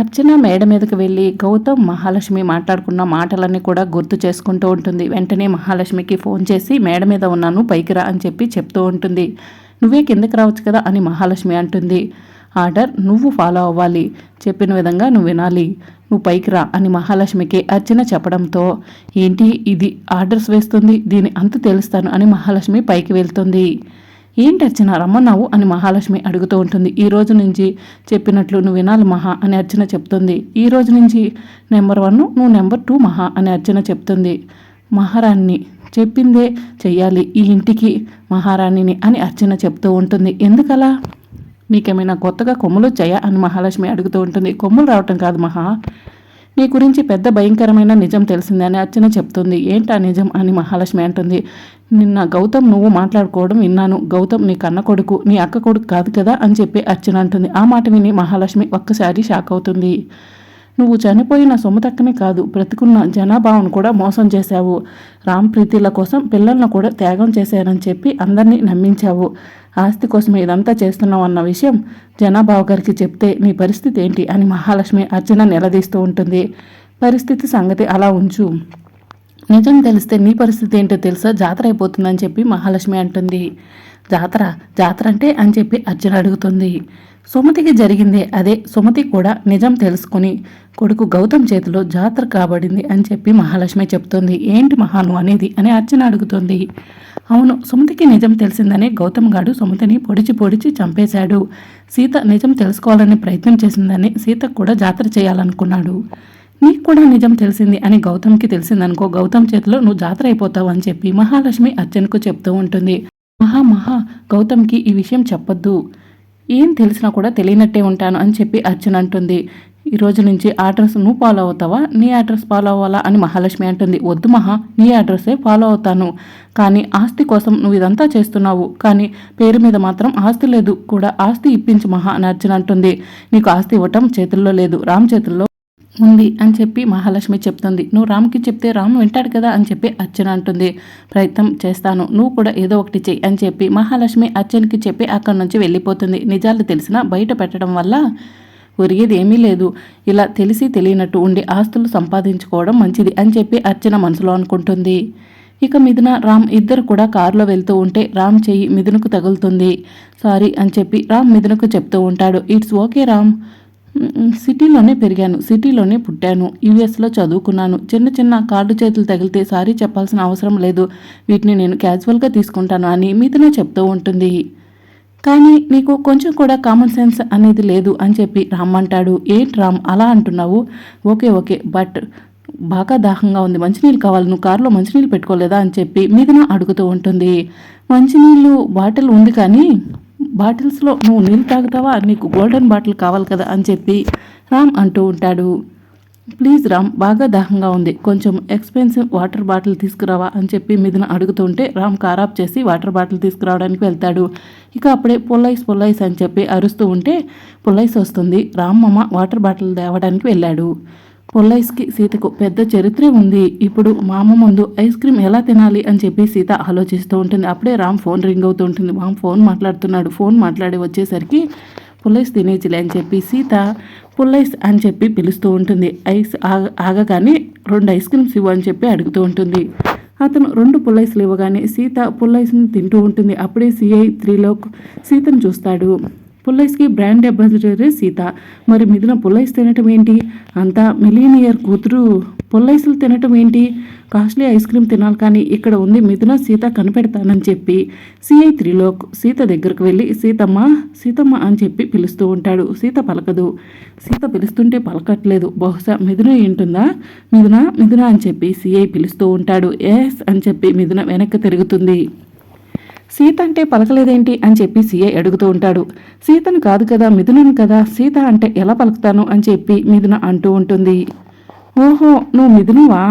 అర్చన మేడ మీదకి వెళ్ళి గౌతమ్ మహాలక్ష్మి మాట్లాడుకున్న మాటలన్నీ కూడా గుర్తు చేసుకుంటూ ఉంటుంది. వెంటనే మహాలక్ష్మికి ఫోన్ చేసి మేడ మీద ఉన్నాను పైకి రా అని చెప్పి చెప్తూ ఉంటుంది. నువ్వే కిందకి రావచ్చు కదా అని మహాలక్ష్మి అంటుంది. ఆర్డర్ నువ్వు ఫాలో అవ్వాలి. చెప్పిన విధంగా నువ్వు వినాలి. నువ్వు పైకి రా అని మహాలక్ష్మికి అర్చన చెప్పడంతో ఏంటి ఇది ఆర్డర్స్ వేస్తుంది? దీని అంత తెలుస్తాను అని మహాలక్ష్మి పైకి వెళ్తుంది. ఏంటి అర్చన? రమ్మన్నావు అని మహాలక్ష్మి అడుగుతూ ఉంటుంది. ఈ రోజు నుంచి చెప్పినట్లు నువ్వు వినాలి మహా అని అర్చన చెప్తుంది. ఈ రోజు నుంచి నెంబర్ వన్ నువ్వు నెంబర్ టూ మహా అని అర్చన చెప్తుంది. మహారాణిని చెప్పిందే చెయ్యాలి ఈ ఇంటికి మహారాణిని అని అర్చన చెప్తూ ఉంటుంది. ఎందుకలా? నీకేమైనా కొత్తగా కొమ్ములు వచ్చాయా అని మహాలక్ష్మి అడుగుతూ ఉంటుంది. కొమ్ములు రావటం కాదు మహా. నీ గురించి పెద్ద భయంకరమైన నిజం తెలిసింది అని అర్చన చెప్తుంది. ఏంటా నిజం అని మహాలక్ష్మి అంటుంది. నిన్న గౌతమ్ నువ్వు మాట్లాడుకోవడం విన్నాను. గౌతమ్ నీ కన్న కొడుకు నీ అక్క కొడుకు కాదు కదా అని చెప్పి అర్చన అంటుంది. ఆ మాట విని మహాలక్ష్మి ఒక్కసారి షాక్ అవుతుంది. నువ్వు చనిపోయిన సొమ్ముతక్కనే కాదు బ్రతుకున్న జనాభావను కూడా మోసం చేశావు. రామ్ ప్రీతిల కోసం పిల్లలను కూడా త్యాగం చేశారని చెప్పి అందరినీ నమ్మించావు. ఆస్తి కోసం ఇదంతా చేస్తున్నావు అన్న విషయం జనాభావ గారికి చెప్తే నీ పరిస్థితి ఏంటి అని మహాలక్ష్మి అర్చన నిలదీస్తూ ఉంటుంది. పరిస్థితి సంగతి అలా ఉంచు. నిజం తెలిస్తే నీ పరిస్థితి ఏంటో తెలుసా? జాతర అయిపోతుందని చెప్పి మహాలక్ష్మి అంటుంది. జాతర? జాతర అంటే అని చెప్పి అర్జున అడుగుతుంది. సుమతికి జరిగిందే అదే. సుమతి కూడా నిజం తెలుసుకుని కొడుకు గౌతమ్ చేతిలో జాతర కాబడింది అని చెప్పి మహాలక్ష్మి చెప్తుంది. ఏంటి మహాను అనేది అని అర్చన అడుగుతుంది. అవును సుమతికి నిజం తెలిసిందని గౌతమ్ గాడు సుమతిని పొడిచి పొడిచి చంపేశాడు. సీత నిజం తెలుసుకోవాలని ప్రయత్నం చేసిందని సీతకు కూడా జాతర చేయాలనుకున్నాడు. నీకు కూడా నిజం తెలిసింది అని గౌతమ్కి తెలిసిందనుకో గౌతమ్ చేతిలో నువ్వు జాతర అయిపోతావు అని చెప్పి మహాలక్ష్మి అర్జున్కు చెప్తూ ఉంటుంది. మహా మహా గౌతమ్కి ఈ విషయం చెప్పొద్దు. ఏం తెలిసినా కూడా తెలియనట్టే ఉంటాను అని చెప్పి అర్జున్ అంటుంది. ఈ రోజు నుంచి అడ్రస్ నువ్వు ఫాలో అవుతావా? నీ అడ్రస్ ఫాలో అవ్వాలా? అని మహాలక్ష్మి అంటుంది. వద్దు మహా నీ అడ్రస్సే ఫాలో అవుతాను. కానీ ఆస్తి కోసం నువ్వు ఇదంతా చేస్తున్నావు. కానీ పేరు మీద మాత్రం ఆస్తి లేదు. కూడా ఆస్తి ఇప్పించు మహా అని అర్జున్ అంటుంది. నీకు ఆస్తి ఇవ్వటం చేతుల్లో లేదు. రామ్ చేతుల్లో ఉంది అని చెప్పి మహాలక్ష్మి చెప్తుంది. నువ్వు రామ్కి చెప్తే రామ్ వింటాడు కదా అని చెప్పి అర్చన అంటుంది. ప్రయత్నం చేస్తాను. నువ్వు కూడా ఏదో ఒకటి చెయ్యి అని చెప్పి మహాలక్ష్మి అర్చనకి చెప్పి అక్కడి నుంచి వెళ్ళిపోతుంది. నిజాలు తెలిసినా బయట పెట్టడం వల్ల ఒరిగేది ఏమీ లేదు. ఇలా తెలిసి తెలియనట్టు ఉండి ఆస్తులు సంపాదించుకోవడం మంచిది అని చెప్పి అర్చన మనసులో అనుకుంటుంది. ఇక మిథున రామ్ ఇద్దరు కూడా కారులో వెళ్తూ ఉంటే రామ్ చెయ్యి మిథునకు తగులుతుంది. సారీ అని చెప్పి రామ్ మిథునకు చెప్తూ ఉంటాడు. It's okay Ram. సిటీలోనే పెరిగాను సిటీలోనే పుట్టాను యూఎస్లో చదువుకున్నాను. చిన్న చిన్న కార్డు చేతులు తగిలితే సారీ చెప్పాల్సిన అవసరం లేదు. వీటిని నేను క్యాజువల్గా తీసుకుంటాను అని మిథున చెప్తూ ఉంటుంది. కానీ నీకు కొంచెం కూడా కామన్ సెన్స్ అనేది లేదు అని చెప్పి రామ్ అంటాడు. ఏంటి రామ్ అలా అంటున్నావు? ఓకే ఓకే బట్ బాగా దాహంగా ఉంది. మంచినీళ్ళు కావాలి. నువ్వు కారులో మంచినీళ్ళు పెట్టుకోలేదా అని చెప్పి మీదన అడుగుతూ ఉంటుంది. మంచినీళ్ళు బాటిల్ ఉంది కానీ బాటిల్స్లో నువ్వు నీళ్ళు తాగుతావా? నీకు గోల్డెన్ బాటిల్ కావాలి కదా అని చెప్పి రామ్ అంటూ ఉంటాడు. ప్లీజ్ రామ్ బాగా దాహంగా ఉంది. కొంచెం ఎక్స్పెన్సివ్ వాటర్ బాటిల్ తీసుకురావా? అని చెప్పి మిథున అడుగుతుంటే రామ్ కారాప్ చేసి వాటర్ బాటిల్ తీసుకురావడానికి వెళ్తాడు. ఇక అప్పుడే పొల్లైస్ పొల్లైస్ అని చెప్పి అరుస్తూ ఉంటే పొల్లైస్ వస్తుంది. రామ్ మామ వాటర్ బాటిల్ తేవడానికి వెళ్ళాడు. పొల్లైస్కి సీతకు పెద్ద చరిత్రే ఉంది. ఇప్పుడు మా అమ్మ ముందు ఐస్ క్రీమ్ ఎలా తినాలి? అని చెప్పి సీత ఆలోచిస్తూ ఉంటుంది. అప్పుడే రామ్ ఫోన్ రింగ్ అవుతూ ఉంటుంది. మామ్ ఫోన్ మాట్లాడుతున్నాడు. ఫోన్ మాట్లాడి వచ్చేసరికి పుల్లైస్ తినేచిలే అని చెప్పి సీత పుల్లైస్ అని చెప్పి పిలుస్తూ ఉంటుంది. ఐస్ ఆగ ఆగగానే రెండు ఐస్ క్రీమ్స్ ఇవ్వు అని చెప్పి అడుగుతూ ఉంటుంది. అతను రెండు పుల్లైస్లు ఇవ్వగానే సీత పుల్లైస్ని తింటూ ఉంటుంది. అప్పుడే సిఐ త్రీలో సీతను చూస్తాడు. పుల్లైస్కి బ్రాండ్ అంబాసిడరే సీత. మరి మిథున పుల్లైస్ తినటం ఏంటి? అంతా మిలీనియర్ కూతురు పుల్లైసులు తినటం ఏంటి? కాస్ట్లీ ఐస్ క్రీమ్ తినాలి కానీ ఇక్కడ ఉంది మిథున సీత కనిపెడతానని చెప్పి సిఐ త్రిలోక్ సీత దగ్గరకు వెళ్ళి సీతమ్మ సీతమ్మ అని చెప్పి పిలుస్తూ ఉంటాడు. సీత పలకదు. సీత పిలుస్తుంటే పలకట్లేదు. బహుశా మిథున ఏంటుందా? మిథున మిథున అని చెప్పి సిఐ పిలుస్తూ ఉంటాడు. ఎస్ అని చెప్పి మిథున వెనక్కి తిరుగుతుంది. సీత అంటే పలకలేదేంటి అని చెప్పి సీఐ అడుగుతూ ఉంటాడు. సీతను కాదు కదా మిథునను కదా సీత అంటే ఎలా పలుకుతాను అని చెప్పి మిథున అంటూ ఉంటుంది. ఓహో నువ్వు మిథునువా?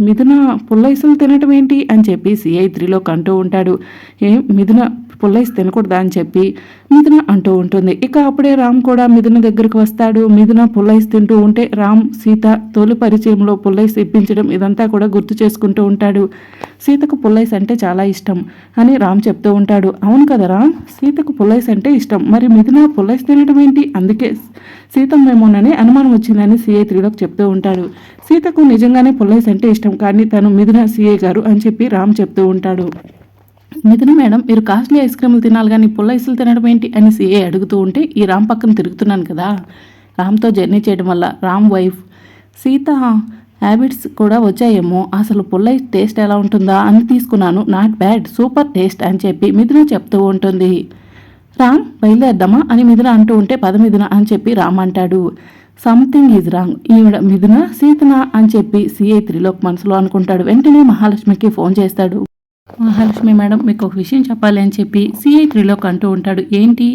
మిథున పుల్లైసులు తినటం ఏంటి అని చెప్పి సిఐ త్రీలోకి అంటూ ఉంటాడు. ఏం మిథున పుల్లైస్ తినకూడదా అని చెప్పి మిథున అంటూ ఉంటుంది. ఇక అప్పుడే రామ్ కూడా మిథున దగ్గరకు వస్తాడు. మిథున పుల్లైస్ తింటూ ఉంటే రామ్ సీత తొలి పరిచయంలో పుల్లైస్ ఇప్పించడం ఇదంతా కూడా గుర్తు చేసుకుంటూ ఉంటాడు. సీతకు పుల్లైస్ అంటే చాలా ఇష్టం అని రామ్ చెప్తూ ఉంటాడు. అవును కదా రామ్? సీతకు పుల్లైస్ అంటే ఇష్టం. మరి మిథున పుల్లైస్ తినడం ఏంటి? అందుకే సీతమ్మేమోనని అనుమానం వచ్చిందని సిఐ త్రిలోక్ చెప్తూ ఉంటాడు. సీతకు నిజంగానే పుల్లయ్య అంటే ఇష్టం కానీ తను మిథున సీఏ గారు అని చెప్పి రామ్ చెప్తూ ఉంటాడు. మిథున మేడం మీరు కాస్ట్లీ ఐస్ క్రీములు తినాలి కానీ పుల్ల ఐసులు తినడం ఏంటి అని సిఏ అడుగుతూ ఉంటే ఈ రామ్ పక్కన తిరుగుతున్నాను కదా. రామ్తో జర్నీ చేయడం వల్ల రామ్ వైఫ్ సీత హ్యాబిట్స్ కూడా వచ్చాయేమో అసలు పుల్ల టేస్ట్ ఎలా ఉంటుందా అని తీసుకున్నాను. నాట్ బ్యాడ్ సూపర్ టేస్ట్ అని చెప్పి మిథున చెప్తూ ఉంటుంది. రామ్ బయలుదేరదామా అని మిథున అంటూ ఉంటే పద మిథున అని చెప్పి రామ్ అంటాడు. సంథింగ్ ఈజ్ రాంగ్ ఈవిడ మిథున సీతన అని చెప్పి సిఐ త్రిలోక్ మనసులో అనుకుంటాడు. వెంటనే మహాలక్ష్మికి ఫోన్ చేస్తాడు. మహాలక్ష్మి మేడం మీకు ఒక విషయం చెప్పాలి అని చెప్పి సిఐ త్రిలోక్ అంటూ ఉంటాడు. ఏంటి?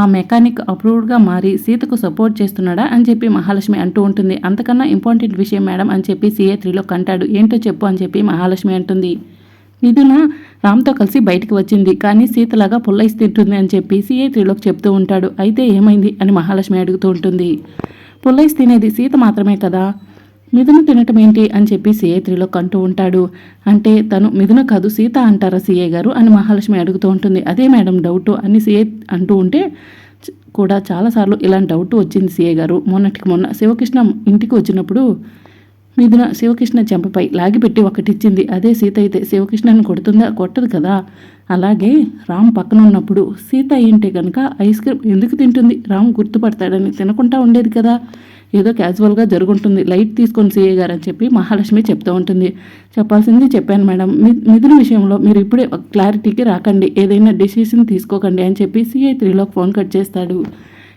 ఆ మెకానిక్ అప్రూవ్డ్గా మారి సీతకు సపోర్ట్ చేస్తున్నాడా అని చెప్పి మహాలక్ష్మి అంటూ ఉంటుంది. అంతకన్నా ఇంపార్టెంట్ విషయం మేడం అని చెప్పి సిఐ త్రిలోక్ అంటాడు. ఏంటో చెప్పు అని చెప్పి మహాలక్ష్మి అంటుంది. మిథున రామ్తో కలిసి బయటికి వచ్చింది. కానీ సీతలాగా పుల్లైసి తింటుంది అని చెప్పి సీఏ త్రీలోకి చెప్తూ ఉంటాడు. అయితే ఏమైంది అని మహాలక్ష్మి అడుగుతూ ఉంటుంది. పుల్లైసి తినేది సీత మాత్రమే కదా? మిథున తినటం ఏంటి అని చెప్పి సిఏ త్రిలోక్ అంటూ ఉంటాడు. అంటే తను మిథున కాదు సీత అంటారా సిఏ గారు అని మహాలక్ష్మి అడుగుతూ ఉంటుంది. అదే మేడం డౌట్ అని సిఏ అంటూ ఉంటే కూడా చాలాసార్లు ఇలాంటి డౌట్ వచ్చింది సిఏ గారు. మొన్నటికి మొన్న శివకృష్ణ ఇంటికి వచ్చినప్పుడు మిథున శివకృష్ణ చెంపపై లాగిపెట్టి ఒకటిచ్చింది. అదే సీత అయితే శివకృష్ణని కొడుతుందా? కొట్టదు కదా? అలాగే రామ్ పక్కన ఉన్నప్పుడు సీత ఏంటే కనుక ఐస్ క్రీమ్ ఎందుకు తింటుంది? రామ్ గుర్తుపడతాడని తినకుండా ఉండేది కదా? ఏదో క్యాజువల్గా జరుగుంటుంది. లైట్ తీసుకొని సీఏ గారు అని చెప్పి మహాలక్ష్మి చెప్తూ ఉంటుంది. చెప్పాల్సింది చెప్పాను మేడం. మిథున విషయంలో మీరు ఇప్పుడే క్లారిటీకి రాకండి. ఏదైనా డెసిషన్ తీసుకోకండి అని చెప్పి సీఐ త్రీలోకి ఫోన్ కట్ చేస్తాడు.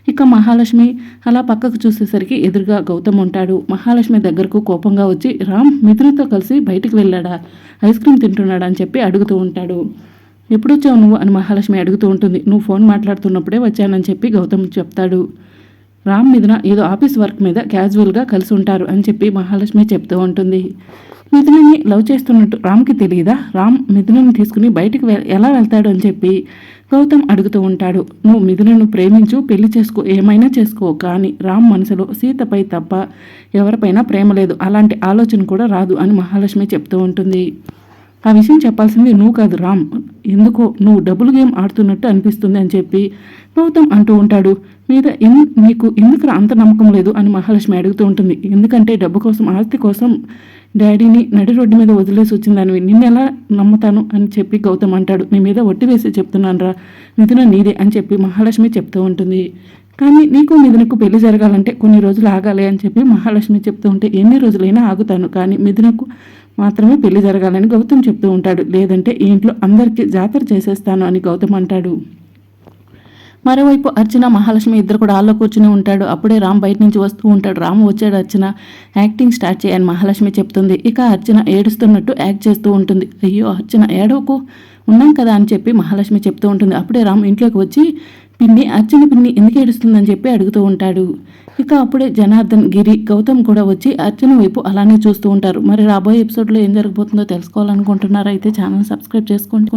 ఇక మహాలక్ష్మి అలా పక్కకు చూసేసరికి ఎదురుగా గౌతమ్ ఉంటాడు. మహాలక్ష్మి దగ్గరకు కోపంగా వచ్చి రామ్ మిథునతో కలిసి బయటికి వెళ్ళాడా? ఐస్ క్రీమ్ తింటున్నాడా? అని చెప్పి అడుగుతూ ఉంటాడు. ఎప్పుడు వచ్చావు నువ్వు? అని మహాలక్ష్మి అడుగుతూ ఉంటుంది. నువ్వు ఫోన్ మాట్లాడుతున్నప్పుడే వచ్చానని చెప్పి గౌతమ్ చెప్తాడు. రామ్ మీదన ఏదో ఆఫీస్ వర్క్ మీద క్యాజువల్గా కలిసి ఉంటారు అని చెప్పి మహాలక్ష్మి చెప్తూ ఉంటుంది. మిథునని లవ్ చేస్తున్నట్టు రామ్కి తెలియదా? రామ్ మిథునని తీసుకుని బయటికి ఎలా వెళ్తాడు అని చెప్పి గౌతమ్ అడుగుతూ ఉంటాడు. నువ్వు మిథునను ప్రేమించు పెళ్ళి చేసుకో ఏమైనా చేసుకో కానీ రామ్ మనసులో సీతపై తప్ప ఎవరిపైనా ప్రేమ లేదు. అలాంటి ఆలోచన కూడా రాదు అని మహాలక్ష్మి చెప్తూ ఉంటుంది. ఆ విషయం చెప్పాల్సింది నువ్వు కాదు రామ్. ఎందుకో నువ్వు డబుల్ గేమ్ ఆడుతున్నట్టు అనిపిస్తుంది అని చెప్పి గౌతమ్ అంటూ ఉంటాడు. మీద ఎన్ నీకు ఎందుకు అంత నమ్మకం లేదు అని మహాలక్ష్మి అడుగుతూ ఉంటుంది. ఎందుకంటే డబ్బు కోసం ఆస్తి కోసం డాడీని నడి రోడ్డు మీద వదిలేసి వచ్చిందానివి నిన్ను ఎలా నమ్ముతాను? అని చెప్పి గౌతమ్ అంటాడు. నీ మీద ఒట్టి వేసి చెప్తున్నాను రా. మిథున నీదే అని చెప్పి మహాలక్ష్మి చెప్తూ ఉంటుంది. కానీ నీకు మిథునకు పెళ్ళి జరగాలంటే కొన్ని రోజులు ఆగాలి అని చెప్పి మహాలక్ష్మి చెప్తూ ఉంటే ఎన్ని రోజులైనా ఆగుతాను. కానీ మిథునకు మాత్రమే పెళ్ళి జరగాలని గౌతమ్ చెప్తూ ఉంటాడు. లేదంటే ఈ ఇంట్లో అందరికీ జాతర చేసేస్తాను అని గౌతమ్ అంటాడు. మరోవైపు అర్చన మహాలక్ష్మి ఇద్దరు కూడా ఆల్లో కూర్చుని ఉంటాడు. అప్పుడే రామ్ బయట నుంచి వస్తూ ఉంటాడు. రామ్ వచ్చాడు. అర్చన యాక్టింగ్ స్టార్ట్ చేయని మహాలక్ష్మి చెప్తుంది. ఇక అర్చన ఏడుస్తున్నట్టు యాక్ట్ చేస్తూ ఉంటుంది. అయ్యో అర్చన ఏడవకు ఉన్నాం కదా అని చెప్పి మహాలక్ష్మి చెప్తూ ఉంటుంది. అప్పుడే రామ్ ఇంట్లోకి వచ్చి పిన్ని అర్చన పిన్ని ఎందుకు ఏడుస్తుందని చెప్పి అడుగుతూ ఉంటాడు. ఇక అప్పుడే జనార్దన్ గిరి గౌతమ్ కూడా వచ్చి అర్చన వైపు అలానే చూస్తూ ఉంటారు. మరి రాబోయే ఎపిసోడ్లో ఏం జరగబోతుందో తెలుసుకోవాలనుకుంటున్నారైతే ఛానల్ సబ్స్క్రైబ్ చేసుకోండి.